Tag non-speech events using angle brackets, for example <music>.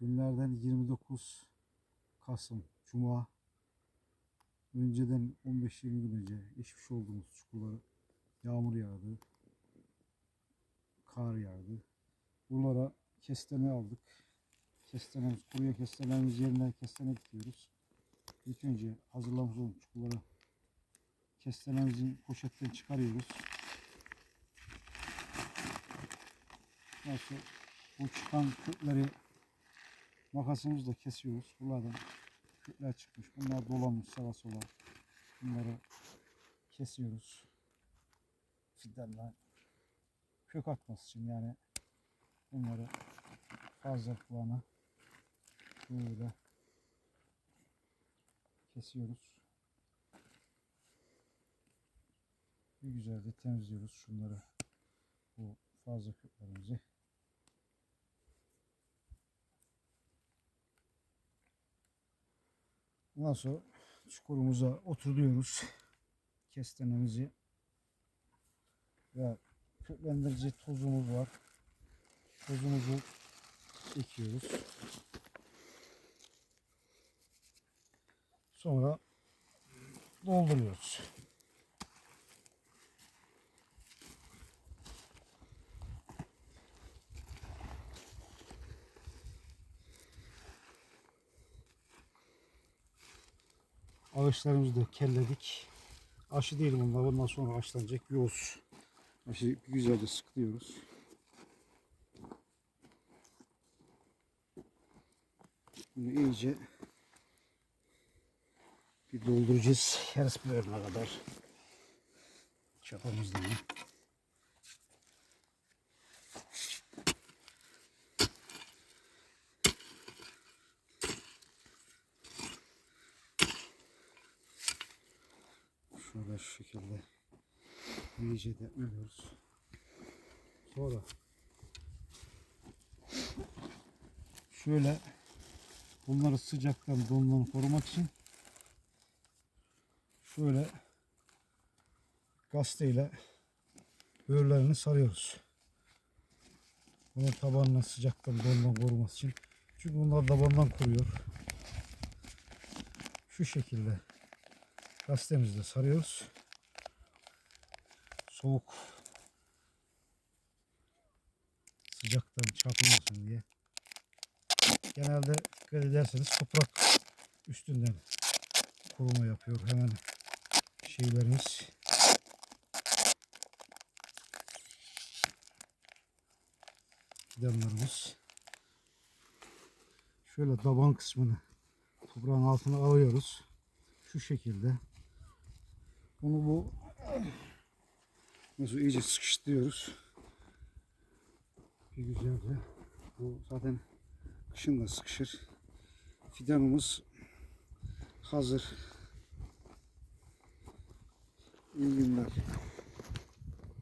Günlerden 29 Kasım Cuma. Önceden 15-20 gün önce geçmiş olduğumuz çukurları yağmur yağdı. Kar yağdı. Buralara kestane aldık. Kestanemiz, kuruya kestanemiz yerine kestane dikiyoruz. İlk önce hazırlamış olduğumuz çukurları kestanemizi poşetten çıkarıyoruz. Nasıl bu çıkan kökleri makasımızla kesiyoruz. Buralardan kökler çıkmış. Bunlar dolanmış sağa sola. Bunları kesiyoruz. Fidanla kök atması için yani bunları fazlalıklarını böyle kesiyoruz. Bir güzelce temizliyoruz şunları. Bu fazla köklerimizi. Ondan sonra çukurumuza oturuyoruz. <laughs> Kestanemizi ve köklendirici tozumuz var. Tozumuzu ekiyoruz. Sonra dolduruyoruz. Ağaçlarımızı da kelledik. Aşı değil bunlar. Bundan sonra aşılanacak yoz. Aşı güzelce sıkıyoruz. Bunu iyice bir dolduracağız. Yarısı bir kadar. Çapamızdan. Şöyle şu şekilde iyice depmeliyoruz. Sonra şöyle bunları sıcaktan dondan korumak için şöyle gazeteyle böğürlerini sarıyoruz. Bunu tabanına sıcaktan dondan koruması için. Çünkü bunlar tabandan kuruyor. Şu şekilde gazetemizde sarıyoruz. Soğuk sıcaktan çarpılmasın diye. Genelde dikkat ederseniz toprak üstünden kuruma yapıyor hemen şeylerimiz. Fidanlarımız. Şöyle taban kısmını toprağın altına alıyoruz. Şu şekilde. Bunu bu nasıl iyice sıkıştırıyoruz. Bir güzelce. Bu zaten kışın da sıkışır. Fidanımız hazır. İyi günler.